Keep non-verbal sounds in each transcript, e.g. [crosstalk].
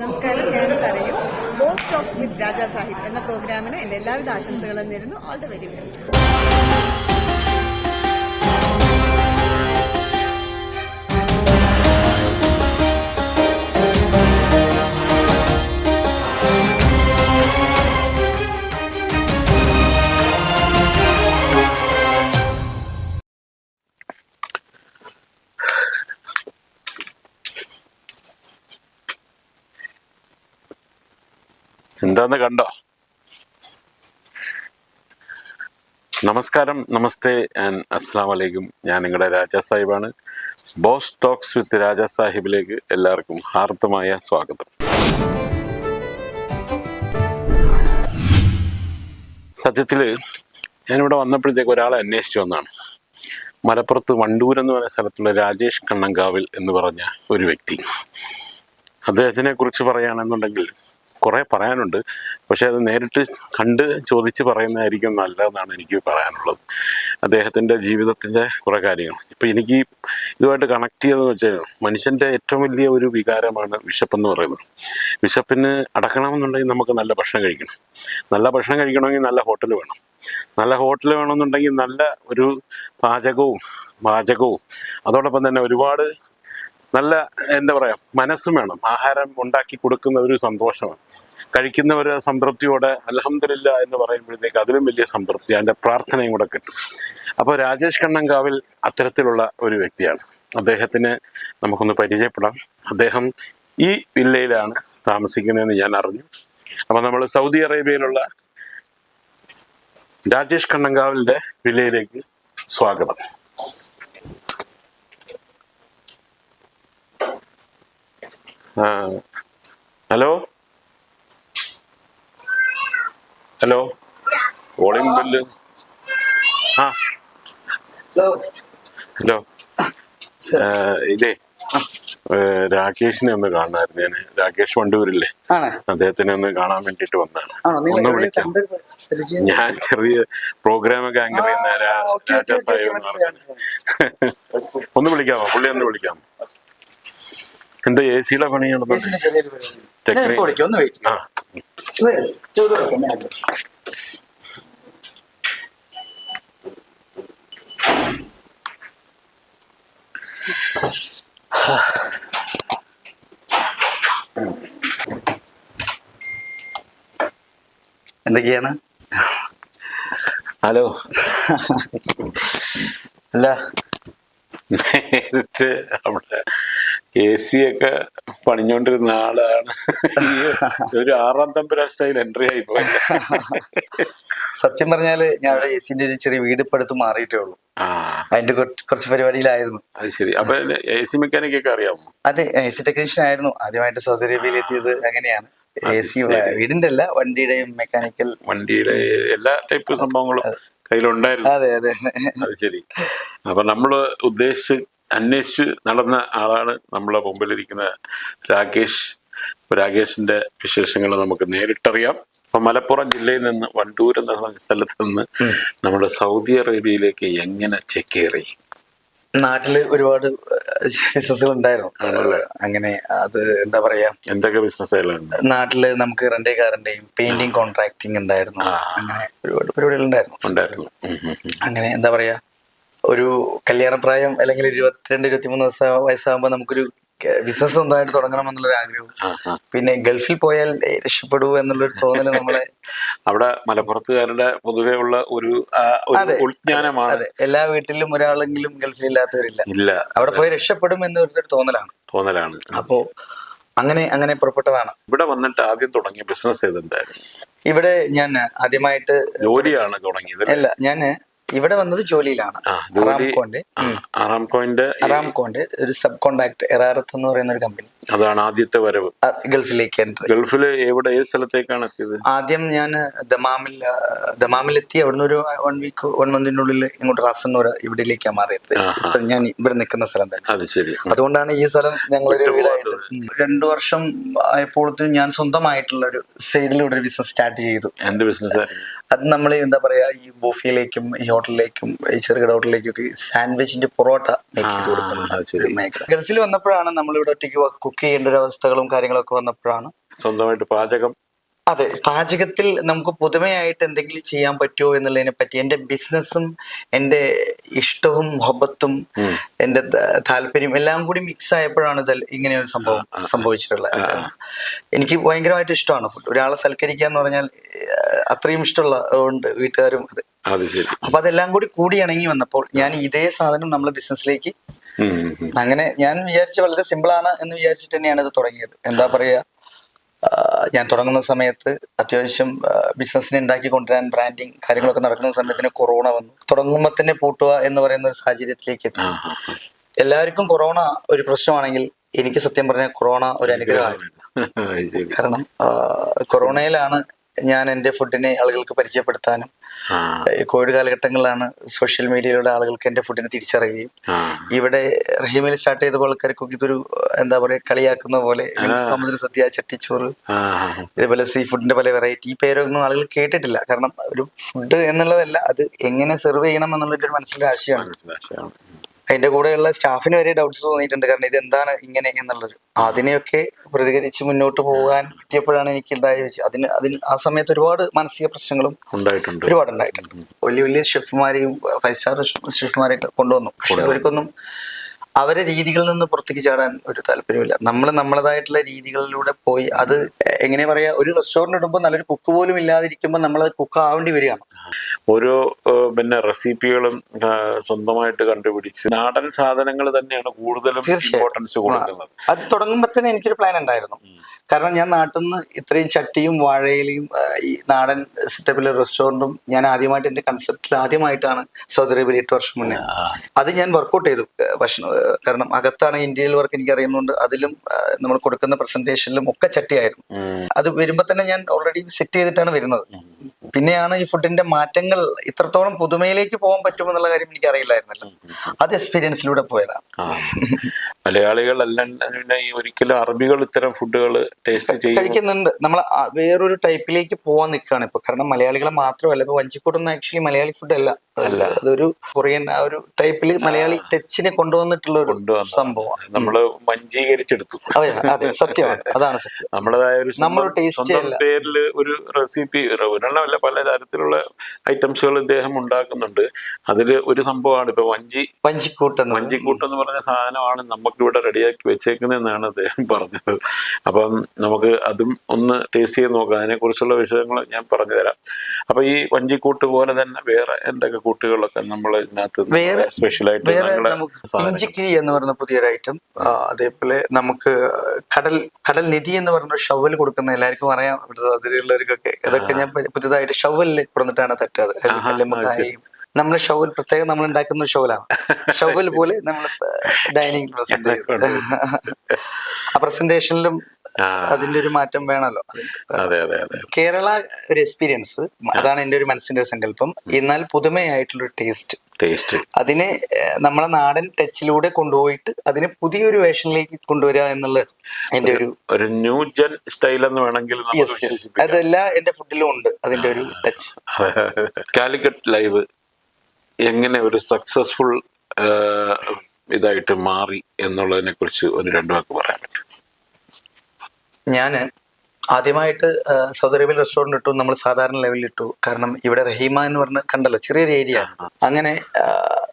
നമസ്കാരം. ഞാൻ സരയും. Boss talks with Raja Sahib എന്ന പ്രോഗ്രാമിന് എന്റെ എല്ലാവിധ ആശംസകളും നേരുന്നു. ഓൾ ദ വെരി ബെസ്റ്റ് എന്താന്ന് കണ്ടോ? നമസ്കാരം നമസ്തേ ആൻഡ് അസ്സാം വലൈക്കും ഞാൻ നിങ്ങളുടെ രാജാ സാഹിബാണ്. ബോസ് ടോക്സ് വിത്ത് രാജാ സാഹിബിലേക്ക് എല്ലാവർക്കും ഹാർദമായ സ്വാഗതം. സത്യത്തിൽ ഞാനിവിടെ വന്നപ്പോഴത്തേക്ക് ഒരാളെ അന്വേഷിച്ചു വന്നാണ്. മലപ്പുറത്ത് വണ്ടൂർ എന്ന് പറയുന്ന സ്ഥലത്തുള്ള രാജേഷ് കണ്ണങ്കാവിൽ എന്ന് പറഞ്ഞ ഒരു വ്യക്തി. അദ്ദേഹത്തിനെ കുറിച്ച് പറയുകയാണെന്നുണ്ടെങ്കിൽ കുറേ പറയാനുണ്ട്. പക്ഷേ അത് നേരിട്ട് കണ്ട് ചോദിച്ച് പറയുന്നതായിരിക്കും നല്ലതെന്നാണ് എനിക്ക് പറയാനുള്ളത്. അദ്ദേഹത്തിന്റെ ജീവിതത്തിന്റെ കുറേ കാര്യങ്ങൾ. ഇപ്പം എനിക്ക് ഇതുമായിട്ട് കണക്ട് ചെയ്തതെന്ന് വെച്ചാൽ മനുഷ്യന്റെ ഏറ്റവും വലിയ ഒരു വികാരമാണ് വിശപ്പെന്ന് പറയുന്നത്. വിശപ്പിന് അടക്കണമെന്നുണ്ടെങ്കിൽ നമുക്ക് നല്ല ഭക്ഷണം കഴിക്കണം. നല്ല ഭക്ഷണം കഴിക്കണമെങ്കിൽ നല്ല ഹോട്ടൽ വേണം. നല്ല ഹോട്ടൽ വേണമെന്നുണ്ടെങ്കിൽ നല്ല ഒരു പാചകവും പാചകവും. അതോടൊപ്പം തന്നെ ഒരുപാട് നല്ല എന്താ പറയാ മനസ്സും വേണം. ആഹാരം ഉണ്ടാക്കി കൊടുക്കുന്ന ഒരു സന്തോഷമാണ്. കഴിക്കുന്നവർ സംതൃപ്തിയോടെ അലഹമില്ല എന്ന് പറയുമ്പോഴത്തേക്ക് അതിലും വലിയ സംതൃപ്തി അതിന്റെ പ്രാർത്ഥനയും കൂടെ കിട്ടും. അപ്പോൾ രാജേഷ് കണ്ണങ്കാവിൽ അത്തരത്തിലുള്ള ഒരു വ്യക്തിയാണ്. അദ്ദേഹത്തിന് നമുക്കൊന്ന് പരിചയപ്പെടാം. അദ്ദേഹം ഈ വില്ലയിലാണ് താമസിക്കുന്നതെന്ന് ഞാൻ അറിഞ്ഞു. അപ്പോൾ നമ്മൾ സൗദി അറേബ്യയിലുള്ള രാജേഷ് കണ്ണങ്കാവിലിന്റെ വില്ലയിലേക്ക് സ്വാഗതം. ഹലോ? ഹലോ? Calling bell. ആ. ഹലോ. ഇതേ. രാകേഷിനെ ഒന്ന് കാണാമായിരുന്നു ഞാൻ രാകേഷ് വണ്ടൂരില്ലേ? അദ്ദേഹത്തിനെ ഒന്ന് കാണാൻ വേണ്ടിട്ട് വന്നാണ് ഒന്ന് വിളിക്കാം. ഞാൻ ചെറിയ പ്രോഗ്രാമൊക്കെ ആങ്കർ ചെയ്യുന്ന ആ, രാ- ഓക്കേ, ഓക്കേ, രാജാ സാഹിബ് എന്ന് മനസ്സിലായി, പറഞ്ഞത്. [laughs] ഒന്ന് വിളിക്കാമോ? പുള്ളി ഒന്ന് വിളിക്കാമോ? എന്താ എ സിയുടെ പണിയാണോ. എന്തൊക്കെയാണ്? ഹലോ. അല്ല. നേരത്തെ അവിടെ എ സി ഒക്കെ പണിഞ്ഞോണ്ടിരുന്ന ആളാണ്. [laughs] ഒരു ആറാം തമ്പുരാ സ്റ്റൈൽ എൻട്രി ആയി പോയി. സത്യം പറഞ്ഞാൽ ഞാൻ എ സിന്റെ ഒരു ചെറിയ വീട് ഇപ്പൊ അടുത്ത് മാറിയിട്ടേ ഉള്ളൂ. അതിന്റെ കുറച്ച് കുറച്ച് പരിപാടിയിലായിരുന്നു. അത് ശരി. അപ്പൊ എ സി മെക്കാനിക് ഒക്കെ അറിയാമോ? അതെ എ സി ടെക്നീഷ്യൻ ആയിരുന്നു. ആദ്യമായിട്ട് സൗദി അറേബ്യയിൽ എത്തിയത് അങ്ങനെയാണ്. എ സി വീടിന്റെ അല്ല വണ്ടിയുടെയും മെക്കാനിക്കൽ വണ്ടിയുടെ എല്ലാ ടൈപ്പ് സംഭവങ്ങളും കയ്യിലുണ്ടായിരുന്നു. അതെ അതെ. അത് ശരി. അപ്പൊ നമ്മൾ ഉദ്ദേശിച്ച് അന്വേഷിച്ച് നടന്ന ആളാണ് നമ്മളെ മുമ്പിലിരിക്കുന്ന രാകേഷ്. രാകേഷിന്റെ വിശേഷങ്ങൾ നമുക്ക് നേരിട്ടറിയാം. അപ്പൊ മലപ്പുറം ജില്ലയിൽ നിന്ന് വണ്ടൂർ എന്ന പറഞ്ഞ സ്ഥലത്ത് നിന്ന് നമ്മുടെ സൗദി അറേബ്യയിലേക്ക് എങ്ങനെ ചെക്കേറി? നാട്ടിൽ ഒരുപാട് ബിസിനസ്സുകൾ ഉണ്ടായിരുന്നു അങ്ങനെ അത് എന്താ പറയാ? എന്തൊക്കെ ബിസിനസ്സുകളാണ് നാട്ടിൽ നമുക്ക് റെന്റേ കാറിന്റെയും പെയിന്റിങ് കോൺട്രാക്ടിങ് ഉണ്ടായിരുന്നു. അങ്ങനെ ഒരുപാട് പരിപാടികൾ ഉണ്ടായിരുന്നു. അങ്ങനെ എന്താ പറയാ? ഒരു കല്യാണപ്രായം അല്ലെങ്കിൽ ഇരുപത്തിരണ്ട് ഇരുപത്തിമൂന്ന് വയസ്സ വയസ്സാകുമ്പോൾ നമുക്കൊരു ബിസിനസ് സ്വന്തമായിട്ട് തുടങ്ങണം എന്നുള്ളൊരു ആഗ്രഹം. പിന്നെ ഗൾഫിൽ പോയാൽ രക്ഷപ്പെടൂ എന്നുള്ളൊരു തോന്നൽ നമ്മളെ [laughs] അവിടെ മലപ്പുറത്തുകാരുടെ പൊതുവെ ഉള്ള ഒരു അതെ. എല്ലാ വീട്ടിലും ഒരാളെങ്കിലും ഗൾഫിൽ ഇല്ലാത്തവരില്ല ഇല്ല. അവിടെ പോയി രക്ഷപ്പെടും എന്നൊരു തോന്നലാണ്. തോന്നലാണ്. അപ്പോ അങ്ങനെ അങ്ങനെ പുറപ്പെട്ടതാണ്. ഇവിടെ വന്നിട്ട് ആദ്യം തുടങ്ങിയ ബിസിനസ് ഏതെന്തായിരുന്നു? ഇവിടെ ഞാൻ ആദ്യമായിട്ട് ജോലിയാണ് തുടങ്ങിയത് അല്ല? ഞാൻ ഇവിടെ വന്നത് ജോലിയിലാണ്. അറാംകോന്റെ അറാംകോന്റെ ഒരു സബ് കോൺട്രാക്ട് എറാറത്ത് എന്ന് പറയുന്ന ഒരു കമ്പനി അതാണ് ആദ്യത്തെ വരവ്. ഗൾഫിലേക്ക് ഗൾഫിൽ എവിടെ ഏത് സ്ഥലത്തേക്കാണ് എത്തിയത്? ആദ്യം ഞാൻ ദമാമിൽ ദമാമിൽ എത്തി അവിടുന്ന് ഒരു വൺ വീക്ക് വൺ മന്തിനുള്ളിൽ ഇങ്ങോട്ട് റാസന്നൂർ ഇവിടേക്കാണ് മാറിയത്. ഞാൻ ഇവിടെ നിൽക്കുന്ന സ്ഥലം തന്നെ. അത് ശരി. അതുകൊണ്ടാണ് ഈ സ്ഥലം ഞങ്ങൾ. രണ്ടു വർഷം ആയപ്പോഴത്തും ഞാൻ സ്വന്തമായിട്ടുള്ള ഒരു സൈഡിലൂടെ ഒരു ബിസിനസ് സ്റ്റാർട്ട് ചെയ്തു. എന്ത് ബിസിനസ് അത് നമ്മൾ എന്താ പറയാ ഈ ബോഫിയിലേക്കും ഈ ഹോട്ടലിലേക്കും ഈ ചെറുകിട ഹോട്ടലിലേക്കും ഒക്കെ സാൻഡ്വിച്ചിന്റെ പൊറോട്ട മേക്ക് ചെയ്ത് കൊടുക്കുന്നത്. ഗൾഫിൽ വന്നപ്പോഴാണ് നമ്മൾ ഇവിടെ ഒറ്റയ്ക്ക് കുക്ക് ചെയ്യേണ്ട ഒരു അവസ്ഥകളും കാര്യങ്ങളൊക്കെ വന്നപ്പോഴാണ്. സ്വന്തമായിട്ട് പാചകം. അതെ പാചകത്തിൽ നമുക്ക് പുതുമയായിട്ട് എന്തെങ്കിലും ചെയ്യാൻ പറ്റുമോ എന്നുള്ളതിനെ പറ്റി എന്റെ ബിസിനസ്സും എന്റെ ഇഷ്ടവും മൊഹബത്തും എന്റെ താല്പര്യം എല്ലാം കൂടി മിക്സ് ആയപ്പോഴാണ് ഇത് ഇങ്ങനെ ഒരു സംഭവം സംഭവിച്ചിട്ടുള്ളത്. എനിക്ക് ഭയങ്കരമായിട്ട് ഇഷ്ടമാണ് ഫുഡ് ഒരാളെ സൽക്കരിക്കുക എന്ന് പറഞ്ഞാൽ അത്രയും ഇഷ്ടമുള്ള ഉണ്ട് വീട്ടുകാരും അത്. അപ്പൊ അതെല്ലാം കൂടി കൂടി ഇണങ്ങി വന്നപ്പോൾ ഞാൻ ഇതേ സാധനം നമ്മളെ ബിസിനസ്സിലേക്ക്. അങ്ങനെ ഞാൻ വിചാരിച്ച വളരെ സിമ്പിൾ ആണ് എന്ന് വിചാരിച്ചിട്ട് തന്നെയാണ് ഇത് തുടങ്ങിയത്. എന്താ പറയാ ഞാൻ തുടങ്ങുന്ന സമയത്ത് അത്യാവശ്യം ബിസിനസ്സിനെ ഉണ്ടാക്കി കൊണ്ടുവരാൻ ബ്രാൻഡിങ് കാര്യങ്ങളൊക്കെ നടക്കുന്ന സമയത്തിന് കൊറോണ വന്നു. തുടങ്ങുമ്പോൾ തന്നെ പൂട്ടുക എന്ന് പറയുന്ന ഒരു സാഹചര്യത്തിലേക്ക് എത്തി. എല്ലാവർക്കും കൊറോണ ഒരു പ്രശ്നമാണെങ്കിൽ എനിക്ക് സത്യം പറഞ്ഞാൽ കൊറോണ ഒരു അനുഗ്രഹമായിരുന്നു [laughs] കാരണം കൊറോണയിലാണ് ഞാൻ എന്റെ ഫുഡിനെ ആളുകൾക്ക് പരിചയപ്പെടുത്താനും കോവിഡ് കാലഘട്ടങ്ങളിലാണ് സോഷ്യൽ മീഡിയയിലൂടെ ആളുകൾക്ക് എന്റെ ഫുഡിനെ തിരിച്ചറിയുകയും. ഇവിടെ റഹീമിൽ സ്റ്റാർട്ട് ചെയ്തപ്പോൾ ആൾക്കാർക്കൊക്കെ ഇതൊരു എന്താ പറയുക കളിയാക്കുന്ന പോലെ സമുദ്ര സദ്യ ചട്ടിച്ചോറ് ഇതേപോലെ സീ ഫുഡിന്റെ പല വെറൈറ്റി ഈ പേരൊന്നും ആളുകൾ കേട്ടിട്ടില്ല. കാരണം ഒരു ഫുഡ് എന്നുള്ളതല്ല അത് എങ്ങനെ സെർവ് ചെയ്യണം എന്നുള്ളൊരു മനസ്സിലെ ആശയമാണ്. അതിന്റെ കൂടെയുള്ള സ്റ്റാഫിന് വരെ ഡൗട്ട്സ് തോന്നിയിട്ടുണ്ട്. കാരണം ഇത് എന്താണ് ഇങ്ങനെ എന്നുള്ളത്. അതിനെയൊക്കെ പ്രതികരിച്ച് മുന്നോട്ട് പോകാൻ പറ്റിയപ്പോഴാണ് എനിക്ക് ഉണ്ടായ വിഷയം. അതിന് അതിന് ആ സമയത്ത് ഒരുപാട് മാനസിക പ്രശ്നങ്ങളും ഉണ്ടായിട്ടുണ്ട്. ഒരുപാട് ഉണ്ടായിട്ടുണ്ട് വലിയ വലിയ ഷെഫ്മാരെയും ഫൈവ് സ്റ്റാർ ഷെഫ്മാരെയൊക്കെ കൊണ്ടുവന്നു. പക്ഷെ അവർക്കൊന്നും അവരെ രീതികളിൽ നിന്ന് പുറത്തേക്ക് ചാടാൻ ഒരു താല്പര്യമില്ല. നമ്മൾ നമ്മളതായിട്ടുള്ള രീതികളിലൂടെ പോയി അത് എങ്ങനെ പറയാ ഒരു റെസ്റ്റോറന്റ് ഇടുമ്പോൾ നല്ലൊരു കുക്ക് പോലും ഇല്ലാതിരിക്കുമ്പോൾ നമ്മൾ കുക്ക് ആവേണ്ടി വരികയാണ്. ഓരോ പിന്നെ റെസിപ്പികളും സ്വന്തമായിട്ട് കണ്ടുപിടിച്ച് നാടൻ സാധനങ്ങൾ തന്നെയാണ് കൂടുതലും ഇമ്പോർട്ടൻസ് കൊടുക്കുന്നത്. അത് തുടങ്ങുമ്പോൾ തന്നെ എനിക്കൊരു പ്ലാൻ ഉണ്ടായിരുന്നു. കാരണം ഞാൻ നാട്ടിൽ നിന്ന് ഇത്രയും ചട്ടിയും വാഴയിലയും ഈ നാടൻ സെറ്റപ്പിലെ റെസ്റ്റോറന്റും ഞാൻ ആദ്യമായിട്ട് എന്റെ കൺസെപ്റ്റിൽ ആദ്യമായിട്ടാണ് സൗദി അറേബ്യയിൽ എട്ട് വർഷം മുന്നേ. അത് ഞാൻ വർക്കൗട്ട് ചെയ്തു ഭക്ഷണം കാരണം അകത്താണ് ഇന്ത്യയിൽ വർക്ക് എനിക്ക് അറിയുന്നുണ്ട് അതിലും നമ്മൾ കൊടുക്കുന്ന പ്രസന്റേഷനിലും ഒക്കെ ചട്ടിയായിരുന്നു. അത് വരുമ്പോൾ തന്നെ ഞാൻ ഓൾറെഡി സെറ്റ് ചെയ്തിട്ടാണ് വരുന്നത്. പിന്നെയാണ് ഈ ഫുഡിന്റെ മാറ്റങ്ങൾ ഇത്രത്തോളം പുതുമയിലേക്ക് പോകാൻ പറ്റുമെന്നുള്ള കാര്യം എനിക്ക് അറിയില്ലായിരുന്നല്ലോ അത് എക്സ്പീരിയൻസിലൂടെ പോയതാണ് മലയാളികൾ ഒരിക്കലും അറബികൾ ഇത്തരം ഫുഡുകൾ ടേസ്റ്റ് കഴിക്കുന്നുണ്ട്. നമ്മൾ വേറൊരു ടൈപ്പിലേക്ക് പോകാൻ നിൽക്കുകയാണ് ഇപ്പൊ. കാരണം മലയാളികളെ മാത്രമല്ല ഇപ്പൊ വഞ്ചിക്കൂട്ടൊന്നും ആക്ച്വലി മലയാളി ഫുഡ് അല്ല. അതൊരു കൊറിയൻ ആ ഒരു ടൈപ്പിൽ മലയാളി ടച്ചിനെ കൊണ്ടുവന്നിട്ടുള്ള ഒരു സംഭവം നമ്മൾ മഞ്ചീകരിച്ചെടുത്തു അതെ അതെ. സത്യമാണ്. അതാണ് സത്യം. നമ്മളതായ ഒരു നമ്മളുടെ ടേസ്റ്റ് പേരിൽ ഒരു റെസിപ്പി ഒരെണ്ണമല്ല പല തരത്തിലുള്ള ഐറ്റംസുകൾ ഇദ്ദേഹം ഉണ്ടാക്കുന്നുണ്ട്. അതിൽ ഒരു സംഭവമാണ് ഇപ്പൊ വഞ്ചി വഞ്ചിക്കൂട്ടം വഞ്ചിക്കൂട്ടം എന്ന് പറഞ്ഞ സാധനമാണ് നമുക്ക് ഇവിടെ റെഡിയാക്കി വെച്ചേക്കുന്നതെന്നാണ് അദ്ദേഹം പറഞ്ഞത്. അപ്പം നമുക്ക് അതും ഒന്ന് ടേസ്റ്റ് ചെയ്ത് നോക്കാം. അതിനെക്കുറിച്ചുള്ള വിഷയങ്ങൾ ഞാൻ പറഞ്ഞു തരാം അപ്പൊ ഈ വഞ്ചിക്കൂട്ട് പോലെ തന്നെ വേറെ എന്തൊക്കെ കൂട്ടുകളൊക്കെ നമ്മൾ ഇതിനകത്ത് വേറെ സ്പെഷ്യലായിട്ട് ഇഞ്ചിക്കിഴി എന്ന് പറയുന്ന പുതിയൊരു ഐറ്റം അതേപോലെ നമുക്ക് കടൽ കടൽ നിധി എന്ന് പറഞ്ഞ ഷവൽ കൊടുക്കുന്ന എല്ലാവർക്കും അറിയാം. ഇവിടെ അതിലുള്ളവർക്കൊക്കെ ഇതൊക്കെ ഞാൻ പുതിയതായിട്ട് ഷവലിൽ കൊടുത്തിട്ടാണ് തട്ടുന്നത് ആഹാ, ഷോവിൽ പ്രത്യേകം നമ്മൾ ഉണ്ടാക്കുന്ന ഷോവിലാണ് ഷോവിൽ [laughs] പോലെ നമ്മൾ ഡൈനിങ് പ്രസന്റ് ആ പ്രസന്റേഷനിലും. അതിന്റെ ഒരു മാറ്റം വേണമല്ലോ കേരള ഒരു എക്സ്പീരിയൻസ് അതാണ് എന്റെ ഒരു മനസ്സിന്റെ സങ്കല്പം. എന്നാൽ പുതുമയായിട്ടുള്ള ടേസ്റ്റ് ടേസ്റ്റ് അതിനെ നമ്മളെ നാടൻ ടച്ചിലൂടെ കൊണ്ടുപോയിട്ട് അതിനെ പുതിയൊരു വേഷനിലേക്ക് കൊണ്ടുവരിക എന്നുള്ള എന്റെ ഒരു ഒരു ന്യൂ ജെൻ സ്റ്റൈൽ എന്ന് വേണമെങ്കിൽ അതെല്ലാം എന്റെ ഫുഡിലും ഉണ്ട് അതിന്റെ ഒരു ടച്ച് കാലിക്കറ്റ് ലൈവ് എങ്ങനെ ഒരു സക്സസ്ഫുൾ ഇതായിട്ട് മാറി എന്നുള്ളതിനെ കുറിച്ച് ഒരു രണ്ടു വാക്ക് പറയാൻ പറ്റും. ഞാൻ ആദ്യമായിട്ട് സൗദി അറേബ്യൻ റെസ്റ്റോറന്റ് ഇട്ടു നമ്മൾ സാധാരണ ലെവലിൽ ഇട്ടു. കാരണം ഇവിടെ റഹീമ എന്ന് പറഞ്ഞ കണ്ടല്ലോ ചെറിയൊരു ഏരിയ അങ്ങനെ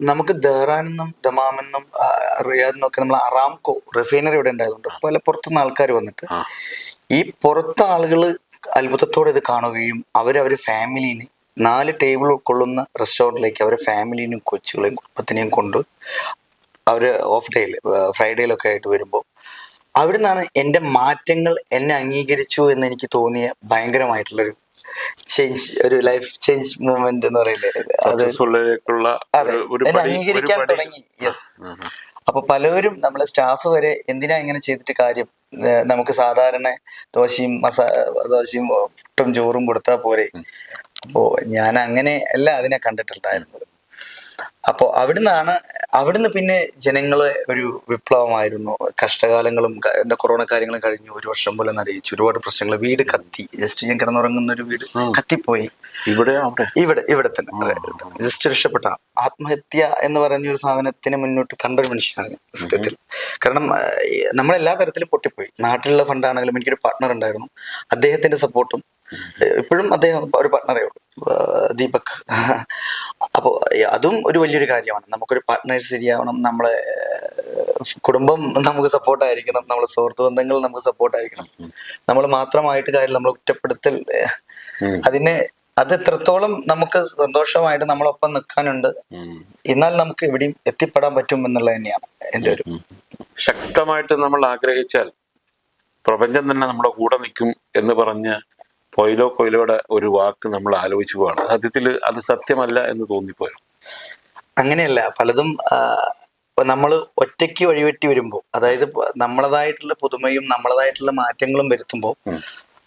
നമുക്ക് ദഹ്റാനെന്നും ദമാമെന്നും ആ, റിയാദിന്നും ഒക്കെ നമ്മൾ അറാംകോ റിഫൈനറി ഇവിടെ ഉണ്ടായതുകൊണ്ട് പല പുറത്തുനിന്ന് ആൾക്കാർ വന്നിട്ട് ഈ പുറത്തെ ആളുകൾ അത്ഭുതത്തോടെ ഇത് കാണുകയും അവരവർ ഫാമിലീനെ നാല് ടേബിൾ കൊള്ളുന്ന റെസ്റ്റോറന്റിലേക്ക് അവരെ ഫാമിലീനും കൊച്ചുകളെയും കുടുംബത്തിനെയും കൊണ്ട് അവർ ഓഫ് ഡേയിൽ ഫ്രൈഡേയിലൊക്കെ ആയിട്ട് വരുമ്പോൾ അവിടെ നിന്നാണ് എന്റെ മാറ്റങ്ങൾ എന്നെ അംഗീകരിച്ചു എന്ന് എനിക്ക് തോന്നിയ ഭയങ്കരമായിട്ടുള്ളൊരു ചേഞ്ച് ഒരു ലൈഫ് ചേഞ്ച് മൂവ്മെന്റ് എന്ന് പറയില്ലേ? അത് അംഗീകരിക്കാൻ തുടങ്ങി. യെസ് അപ്പൊ പലവരും നമ്മളെ സ്റ്റാഫ് വരെ എന്തിനാ ഇങ്ങനെ ചെയ്തിട്ട് കാര്യം? നമുക്ക് സാധാരണ ദോശയും മസാ ദോശയും ഒട്ടും ചോറും കൊടുത്താൽ പോരെ. അപ്പോ ഞാൻ അങ്ങനെ അല്ല അതിനെ കണ്ടിട്ടുണ്ടായിരുന്നത് അപ്പോൾ അവിടുന്നാണ് അവിടുന്ന് പിന്നെ ജനങ്ങളെ ഒരു വിപ്ലവമായിരുന്നു. കഷ്ടകാലങ്ങളും എന്താ കൊറോണ കാര്യങ്ങളും കഴിഞ്ഞു ഒരു വർഷം പോലെ അറിയിച്ചു ഒരുപാട് പ്രശ്നങ്ങൾ. വീട് കത്തി. ജസ്റ്റ് ഞാൻ കിടന്നുറങ്ങുന്ന ഒരു വീട് കത്തിപ്പോയി. ഇവിടെ ഇവിടെ ഇവിടെ തന്നെ. ജസ്റ്റ് രക്ഷപ്പെട്ട. ആത്മഹത്യ എന്ന് പറയുന്ന ഒരു സാധനത്തിന് മുന്നോട്ട് കണ്ടൊരു മനുഷ്യനാണ് ഞാൻ. സത്യത്തിൽ. കാരണം നമ്മളെല്ലാ തരത്തിലും പൊട്ടിപ്പോയി. നാട്ടിലുള്ള ഫണ്ടാണെങ്കിലും എനിക്കൊരു പാർട്ട്ണർ ഉണ്ടായിരുന്നു. അദ്ദേഹത്തിന്റെ സപ്പോർട്ടും ഇപ്പോഴും അദ്ദേഹം ഒരു പാർട്ട്ണറേ ഉള്ളൂ. ദീപക്. അപ്പോൾ അതും ഒരു വലിയൊരു കാര്യമാണ്. നമുക്കൊരു പാർട്ട്നേഴ്സ് ശരിയാവണം നമ്മളെ കുടുംബം നമുക്ക് സപ്പോർട്ടായിരിക്കണം നമ്മളെ സുഹൃത്ത് ബന്ധങ്ങൾ നമുക്ക് സപ്പോർട്ടായിരിക്കണം നമ്മൾ മാത്രമായിട്ട് കാര്യം നമ്മൾ ഒറ്റപ്പെടുത്തൽ ആ, അതിനെ അത് എത്രത്തോളം നമുക്ക് സന്തോഷമായിട്ട് നമ്മളൊപ്പം നിൽക്കാനുണ്ട് എന്നാൽ നമുക്ക് എവിടെയും എത്തിപ്പെടാൻ പറ്റും എന്നുള്ളത് തന്നെയാണ് എന്റെ ഒരു ശക്തമായിട്ട് നമ്മൾ ആഗ്രഹിച്ചാൽ പ്രപഞ്ചം തന്നെ നമ്മുടെ കൂടെ നിൽക്കും എന്ന് പറഞ്ഞ് കൊയിലോ കൊയിലോയുടെ ഒരു വാക്ക് നമ്മൾ ആലോചിച്ചു പോവാണ്. സത്യത്തിൽ അത് സത്യമല്ല എന്ന് തോന്നിപ്പോയോ? അങ്ങനെയല്ല. പലതും നമ്മൾ ഒറ്റയ്ക്ക് വഴിവെട്ടി വരുമ്പോൾ അതായത് നമ്മളതായിട്ടുള്ള പുതുമയും നമ്മളതായിട്ടുള്ള മാറ്റങ്ങളും വരുത്തുമ്പോൾ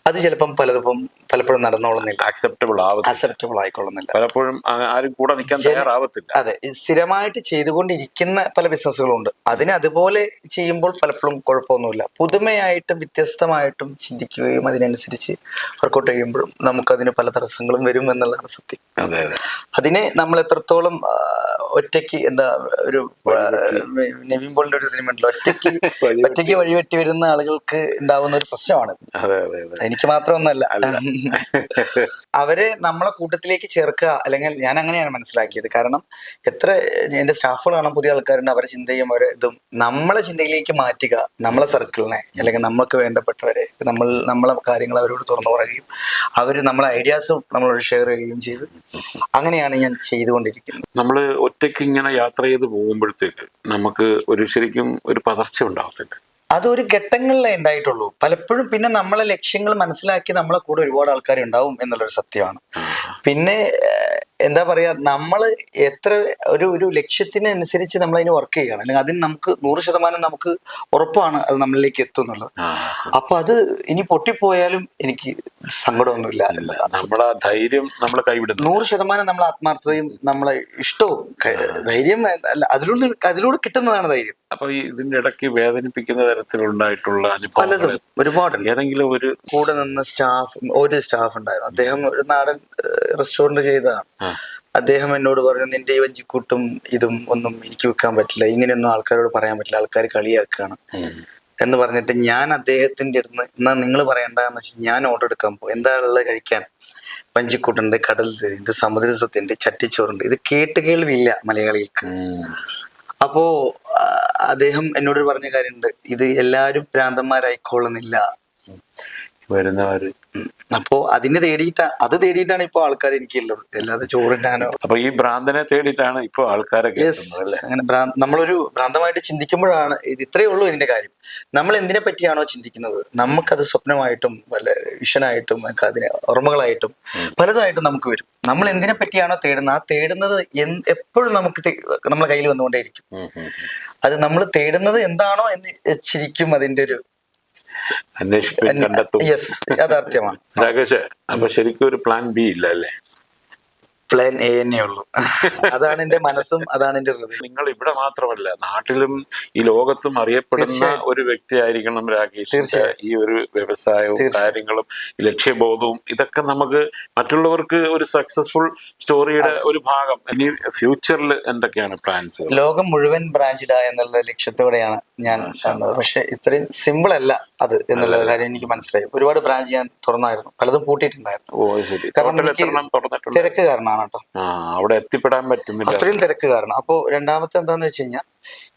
അത് ചിലപ്പം പലതും പലപ്പോഴും നടന്നോളുന്നില്ല. ആക്സെപ്റ്റബിൾ ആവത്തില്ല. അക്സെപ്റ്റബിൾ ആയിക്കൊള്ളുന്നില്ല. പലപ്പോഴും ആരും കൂടെ നിൽക്കാൻ തയ്യാറാവത്തില്ല. അതെ സ്ഥിരമായിട്ട് ചെയ്തുകൊണ്ടിരിക്കുന്ന പല ബിസിനസ്സുകളുണ്ട്. അതിന് അതുപോലെ ചെയ്യുമ്പോൾ പലപ്പോഴും കുഴപ്പമൊന്നുമില്ല. പുതുമയായിട്ടും വ്യത്യസ്തമായിട്ടും ചിന്തിക്കുകയും അതിനനുസരിച്ച് വർക്കൗട്ട് ചെയ്യുമ്പോഴും നമുക്കതിന് പല തടസ്സങ്ങളും വരും എന്നുള്ളതാണ് സത്യം. അതെ അതെ. അതിനെ നമ്മൾ എത്രത്തോളം ഒറ്റയ്ക്ക് എന്താ ഒരു നെവിൻ പോളിന്റെ ഒരു സിനിമ ഉണ്ടല്ലോ. ഒറ്റയ്ക്ക് [laughs] ഒറ്റയ്ക്ക് വഴിവെട്ടി വരുന്ന ആളുകൾക്ക് ഉണ്ടാവുന്ന ഒരു പ്രശ്നമാണ്. എനിക്ക് മാത്രമൊന്നല്ല [laughs] അവരെ നമ്മളെ കൂട്ടത്തിലേക്ക് ചേർക്കുക അല്ലെങ്കിൽ ഞാൻ അങ്ങനെയാണ് മനസ്സിലാക്കിയത്. കാരണം എത്ര എന്റെ സ്റ്റാഫുകളാണ് പുതിയ ആൾക്കാരുണ്ട് അവരെ ചിന്തയും അവരെ ഇതും. നമ്മളെ ചിന്തയിലേക്ക് മാറ്റുക നമ്മളെ സർക്കിളിനെ അല്ലെങ്കിൽ നമ്മൾക്ക് വേണ്ടപ്പെട്ടവരെ. നമ്മൾ നമ്മളെ കാര്യങ്ങൾ അവരോട് തുറന്നു പറയുകയും അവർ നമ്മളെ ഐഡിയാസും നമ്മളോട് ഷെയർ ചെയ്യുകയും ചെയ്ത് അങ്ങനെയാണ് ഞാൻ ചെയ്തുകൊണ്ടിരിക്കുന്നത്. നമ്മൾ ഒറ്റയ്ക്ക് ഇങ്ങനെ യാത്ര ചെയ്ത് പോകുമ്പോഴത്തേക്ക് നമുക്ക് ഒരു ശരിക്കും ഒരു പതർച്ച ഉണ്ടാവത്തില്ല അതൊരു ഘട്ടങ്ങളിലേ ഉണ്ടായിട്ടുള്ളൂ. പലപ്പോഴും പിന്നെ നമ്മളെ ലക്ഷ്യങ്ങൾ മനസ്സിലാക്കി നമ്മളെ കൂടെ ഒരുപാട് ആൾക്കാർ ഉണ്ടാവും എന്നുള്ളൊരു സത്യമാണ്. പിന്നെ എന്താ പറയാ നമ്മൾ എത്ര ഒരു ഒരു ലക്ഷ്യത്തിനനുസരിച്ച് നമ്മൾ അതിന് വർക്ക് ചെയ്യണം അല്ലെങ്കിൽ അതിന് നമുക്ക് നൂറ് ശതമാനം നമുക്ക് ഉറപ്പാണ് അത് നമ്മളിലേക്ക് എത്തും എന്നുള്ളത്. അപ്പൊ അത് ഇനി പൊട്ടിപ്പോയാലും എനിക്ക് സങ്കടമൊന്നുമില്ല നമ്മളെ ധൈര്യം നമ്മൾ കൈവിടുന്നു നൂറ് ശതമാനം നമ്മളെ ആത്മാർത്ഥതയും നമ്മളെ ഇഷ്ടവും. ധൈര്യം അല്ല അതിലൂടെ അതിലൂടെ കിട്ടുന്നതാണ് ധൈര്യം. അപ്പൊ ഈ ഇതിന്റെ ഇടയ്ക്ക് വേദനിപ്പിക്കുന്ന തരത്തിലുണ്ടായിട്ടുള്ള പലതും. ഒരുപാട്. ഏതെങ്കിലും ഒരു കൂടെ നിന്ന സ്റ്റാഫ് ഒരു സ്റ്റാഫ് ഉണ്ടായിരുന്നു. അദ്ദേഹം ഒരു നാടൻ റെസ്റ്റോറന്റ് ചെയ്തതാണ്. അദ്ദേഹം എന്നോട് പറഞ്ഞു നിന്റെ ഈ വഞ്ചിക്കൂട്ടും ഇതും ഒന്നും എനിക്ക് വെക്കാൻ പറ്റില്ല. ഇങ്ങനെയൊന്നും ആൾക്കാരോട് പറയാൻ പറ്റില്ല. ആൾക്കാർ കളിയാക്കുകയാണ്. എന്ന് പറഞ്ഞിട്ട് ഞാൻ അദ്ദേഹത്തിന്റെ അടുത്ത് എന്നാ നിങ്ങൾ പറയണ്ടെന്ന് വെച്ചാൽ ഞാൻ ഓർഡർ എടുക്കാൻ പോകും എന്താ ഉള്ളത് കഴിക്കാൻ? വഞ്ചിക്കൂട്ടുണ്ട് കടൽ സമുദ്രസത്തിന്റെ ചട്ടിച്ചോറുണ്ട് ഇത് കേട്ട് കേൾവില്ല മലയാളികൾക്ക്. അപ്പോ അദ്ദേഹം എന്നോട് പറഞ്ഞ കാര്യമുണ്ട്. ഇത് എല്ലാവരും ഭ്രാന്തന്മാരായിക്കൊള്ളുന്നില്ല. വരുന്നവര്. അപ്പോ അതിന് തേടിയിട്ട് അത് തേടിയിട്ടാണ് ഇപ്പൊ ആൾക്കാർ എനിക്കുള്ളത്. അല്ലാതെ ചോറിനാനോ അപ്പൊ ഈ ഭ്രാന്തനെ തേടിയിട്ടാണ് ഇപ്പൊ ആൾക്കാരൊക്കെ അങ്ങനെ നമ്മളൊരു ഭ്രാന്തമായിട്ട് ചിന്തിക്കുമ്പോഴാണ് ഇത് ഇത്രയേ ഉള്ളൂ ഇതിന്റെ കാര്യം. നമ്മൾ എന്തിനെ പറ്റിയാണോ ചിന്തിക്കുന്നത്? നമുക്കത് സ്വപ്നമായിട്ടും വല്ല വിഷനായിട്ടും അതിന് ഓർമ്മകളായിട്ടും പലതായിട്ടും നമുക്ക് വരും. നമ്മൾ എന്തിനെ പറ്റിയാണോ തേടുന്നത്? ആ തേടുന്നത് എപ്പോഴും നമുക്ക് നമ്മുടെ നമ്മളെ കയ്യിൽ വന്നുകൊണ്ടേയിരിക്കും. അത് നമ്മൾ തേടുന്നത് എന്താണോ എന്ന് ശരിക്കും അതിന്റെ ഒരു അന്വേഷിക്കും കണ്ടെത്തും. യെസ് യാഥാർത്ഥ്യമാണ്. രാകേഷ് അപ്പൊ ശരിക്കും ഒരു പ്ലാൻ ബി ഇല്ല അല്ലേ? പ്ലാൻ എ തന്നെ ഉള്ളൂ. അതാണ് എന്റെ മനസ്സും അതാണ് എന്റെ ഹൃദയം. നിങ്ങൾ ഇവിടെ മാത്രമല്ല നാട്ടിലും ഈ ലോകത്തും അറിയപ്പെടുന്ന ഒരു വ്യക്തി ആയിരിക്കണം രാകേഷിന്റെ ഈ ഒരു വ്യവസായവും കാര്യങ്ങളും ലക്ഷ്യബോധവും ഇതൊക്കെ നമുക്ക് മറ്റുള്ളവർക്ക് ഒരു സക്സസ്ഫുൾ സ്റ്റോറിയുടെ ഒരു ഭാഗം. ഇനി ഫ്യൂച്ചറിൽ എന്തൊക്കെയാണ് പ്ലാൻസ് ലോകം മുഴുവൻ ബ്രാഞ്ചിഡ എന്നുള്ള ലക്ഷ്യത്തോടെയാണ് ഞാൻ പക്ഷെ ഇത്രയും സിമ്പിൾ അല്ല അത് എന്നുള്ള കാര്യം എനിക്ക് മനസ്സിലായി. ഒരുപാട് ബ്രാഞ്ച് ഞാൻ തുറന്നായിരുന്നു. പലതും പൂട്ടിയിട്ടുണ്ടായിരുന്നു. കാരണം തുറന്നിട്ടുണ്ട്? തിരക്ക് കാരണമാണ്. കേട്ടോ അവിടെ എത്തിപ്പെടാൻ പറ്റുന്നില്ല. അത്രയും തിരക്ക് കാരണം. അപ്പോൾ രണ്ടാമത്തെ എന്താന്ന് വെച്ച് കഴിഞ്ഞാൽ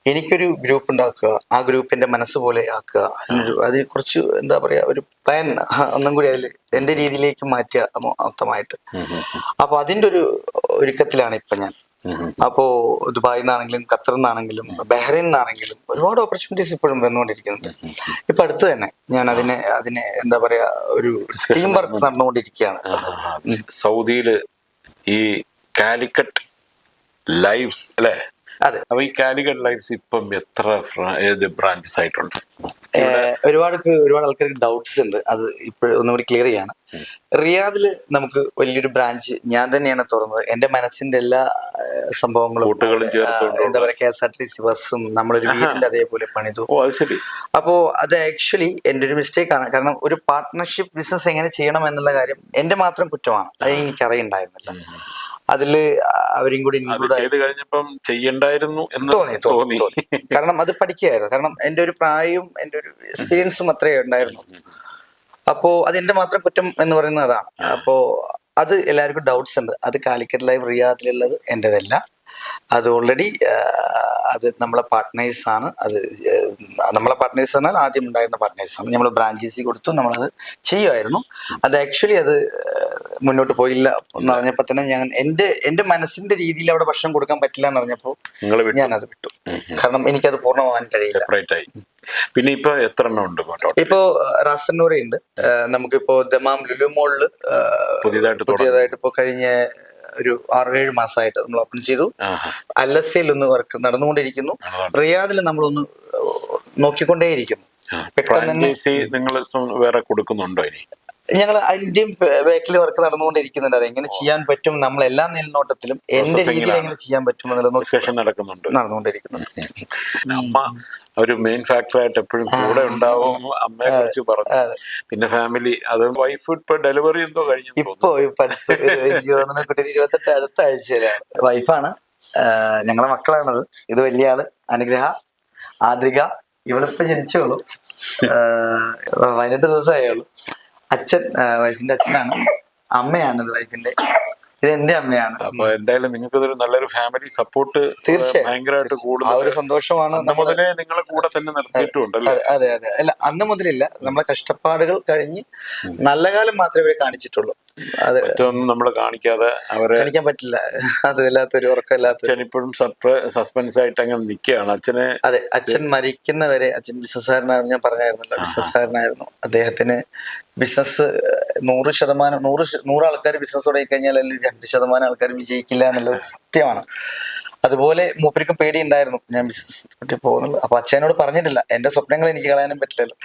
എനിക്കൊരു ഗ്രൂപ്പ് ഉണ്ടാക്കുക ആ ഗ്രൂപ്പിന്റെ മനസ്സ് പോലെ ആക്കുക അതിനൊരു അതിൽ കുറച്ച് എന്താ പറയാ ഒരു പ്ലാൻ ഒന്നും കൂടി അതിൽ എന്റെ രീതിയിലേക്ക് മാറ്റുക മൊ- മൊത്തമായിട്ട്. അപ്പൊ അതിന്റെ ഒരു ഒരുക്കത്തിലാണ് ഇപ്പൊ ഞാൻ. അപ്പോ ദുബായിൽ നിന്നാണെങ്കിലും ഖത്തറിൽ നിന്നാണെങ്കിലും ബഹ്റൈൻ നിന്നാണെങ്കിലും ഒരുപാട് ഓപ്പർച്യൂണിറ്റീസ് ഇപ്പോഴും വന്നുകൊണ്ടിരിക്കുന്നുണ്ട്. ഇപ്പൊ അടുത്ത് തന്നെ ഞാൻ അതിനെ അതിനെ എന്താ പറയാ ഒരു ടീം വർക്ക് നടന്നുകൊണ്ടിരിക്കുകയാണ്. സൗദിയിൽ ഈ കാലിക്കറ്റ് ലൈവ്സ് അല്ലെ? അതെ. അപ്പൊ ഈ കാലിക്കറ്റ് ലൈറ്റ്സ് ഇപ്പം എത്ര ഏത് ബ്രാഞ്ചസ് ആയിട്ടുണ്ട്? ഒരുപാട് ഒരുപാട് ആൾക്കാർക്ക് ഡൗട്ട്സ് ഉണ്ട്. അത് ഇപ്പോഴും ഒന്നുകൂടി ക്ലിയർ ചെയ്യാണ്. റിയാദിൽ നമുക്ക് വലിയൊരു ബ്രാഞ്ച് ഞാൻ തന്നെയാണ് തുറന്നത്. എന്റെ മനസ്സിന്റെ എല്ലാ സംഭവങ്ങളും എന്താ പറയുക K S R T C ബസ്സും നമ്മളൊരു വീടിന്റെ അതേപോലെ പണിതു. അപ്പോ അത് ആക്ച്വലി എന്റെ ഒരു മിസ്റ്റേക്ക് ആണ്. കാരണം ഒരു പാർട്ട്ണർഷിപ്പ് ബിസിനസ് എങ്ങനെ ചെയ്യണം എന്നുള്ള കാര്യം എന്റെ മാത്രം കുറ്റമാണ്. അത് എനിക്ക് അതിൽ അവരും കൂടി. ചെയ്ത് കഴിഞ്ഞപ്പം ചെയ്യണ്ടായിരുന്നു എന്ന് തോന്നി തോന്നി കാരണം അത് പഠിക്കുകയായിരുന്നു. കാരണം എന്റെ ഒരു പ്രായവും എന്റെ ഒരു എക്സ്പീരിയൻസും അത്രേ ഉണ്ടായിരുന്നു. അപ്പോ അതെന്റെ മാത്രം കുറ്റം എന്ന് പറയുന്നത് അതാണ്. അപ്പോ അത് എല്ലാവർക്കും ഡൗട്ട്സ് ഉണ്ട്. അത് കാലിക്കറ്റ് ലൈവ് റിയാദിലുള്ളത് എന്റേതല്ല അത് ഓൾറെഡി അത് നമ്മളെ പാർട്ട്നേഴ്സാണ് അത് നമ്മളെ പാർട്ട്നേഴ്സ് എന്നാൽ ആദ്യം ഉണ്ടായിരുന്ന പാർട്ട്നേഴ്സാണ് ആണ്. നമ്മൾ ബ്രാഞ്ചേസി കൊടുത്തു നമ്മളത് ചെയ്യുമായിരുന്നു അത് ആക്ച്വലി അത് മുന്നോട്ട് പോയില്ല എന്ന് പറഞ്ഞപ്പോൾ തന്നെ ഞാൻ എന്റെ എന്റെ മനസ്സിന്റെ രീതിയിൽ അവിടെ ഭക്ഷണം കൊടുക്കാൻ പറ്റില്ല എന്ന് പറഞ്ഞപ്പോൾ ഞാനത് വിട്ടു. കാരണം എനിക്കത് പൂർണമാകാൻ കഴിയില്ല. സെപ്പറേറ്റ് ആയി. പിന്നെ ഇപ്പൊ എത്ര എണ്ണം ഉണ്ട് ഇപ്പോ റാസന്നൂറ ഉണ്ട് നമുക്കിപ്പോ ദമാം ലുലുമോളിൽ പുതിയതായിട്ട് പുതിയതായിട്ട് ഇപ്പോ കഴിഞ്ഞ ഒരു ആറേഴ് മാസമായിട്ട് നമ്മൾ ഓപ്പൺ ചെയ്തു. അല്ലസയിൽ ഒന്ന് വർക്ക് നടന്നുകൊണ്ടിരിക്കുന്നു. റിയാദിൽ നമ്മളൊന്ന് നോക്കിക്കൊണ്ടേയിരിക്കുന്നു. നിങ്ങൾ വേറെ കൊടുക്കുന്നുണ്ടോ ഇനി? ഞങ്ങൾ അതിന്റെയും ബാക്കിൽ വർക്ക് നടന്നുകൊണ്ടിരിക്കുന്നുണ്ട്. അത് എങ്ങനെ ചെയ്യാൻ പറ്റും നമ്മൾ എല്ലാ മേൽനോട്ടത്തിലും എന്റെ രീതിയിൽ എങ്ങനെ ചെയ്യാൻ പറ്റും എന്നുള്ള ഡിസ്കഷൻ നടക്കുന്നുണ്ട്. നടന്നുകൊണ്ടിരിക്കുന്നുണ്ട്. അമ്മ ഒരു മെയിൻ ഫാക്ടറായിട്ട് എപ്പോഴും കൂടെ ഉണ്ടാവും അമ്മയെ കുറിച്ച് പറഞ്ഞു. പിന്നെ ഫാമിലി അത് വൈഫ് ഇപ്പൊ ഡെലിവറി എന്തോ കഴിഞ്ഞു ഇപ്പോ ഇരുപത്തെട്ട് അടുത്ത ആഴ്ചയിലാണ്. വൈഫാണ് ഞങ്ങളെ മക്കളാണത്. ഇത് വലിയ ആൾ അനുഗ്രഹ ആദ്രിക. ഇവളിപ്പോ ജനിച്ചോളൂ പതിനെട്ട് ദിവസമായുള്ളൂ അച്ഛൻ വൈഫിന്റെ അച്ഛനാണ്. അമ്മയാണ് ഇത് വൈഫിന്റെ. ഇത് എന്റെ അമ്മയാണ്. അപ്പൊ എന്തായാലും നിങ്ങൾക്ക് ഇതൊരു നല്ലൊരു ഫാമിലി സപ്പോർട്ട് തീർച്ചയായും ഭയങ്കരമായിട്ട് ആ ഒരു കൂടുതൽ സന്തോഷമാണ് അന്ന് മുതലേ നിങ്ങളെ കൂടെ തന്നെ നിർത്തിയിട്ടുണ്ടല്ലേ? അതെ അതെ അതെ. അല്ല അന്ന് മുതലില്ല. നമ്മളെ കഷ്ടപ്പാടുകൾ കഴിഞ്ഞ് നല്ല കാലം മാത്രമേ ഇവരെ കാണിച്ചിട്ടുള്ളൂ. മറ്റൊന്നും നമ്മൾ കാണിക്കാതെ അവരെ കാണിക്കാൻ പറ്റില്ല. അത് വല്ലാത്തൊരു ഉറക്കമില്ലാത്ത അച്ഛൻ ഇപ്പോഴും സസ്പെൻസ് ആയിട്ട് അങ്ങനെ നിൽക്കുകയാണ് അച്ഛനെ അതെ അച്ഛൻ മരിക്കുന്നവരെ അച്ഛൻ ബിസിനസ്സുകാരനായിരുന്നു ഞാൻ പറഞ്ഞായിരുന്നല്ലോ ബിസിനസ്സുകാരനായിരുന്നു. അദ്ദേഹത്തിന് ബിസിനസ് നൂറ് ശതമാനം നൂറ് നൂറ് ആൾക്കാർ ബിസിനസ് തുടങ്ങി കഴിഞ്ഞാൽ അതിൽ രണ്ട് ശതമാനം ആൾക്കാർ വിജയിക്കില്ല എന്നുള്ളത് സത്യമാണ്. അതുപോലെ മൂപ്പരിക്കും പേടി ഉണ്ടായിരുന്നു ഞാൻ ബിസിനസ് പറ്റി പോകുന്നുള്ളൂ അപ്പൊ അച്ഛനോട് പറഞ്ഞിട്ടില്ല. എന്റെ സ്വപ്നങ്ങൾ എനിക്ക് കളയാനും പറ്റില്ലല്ലോ.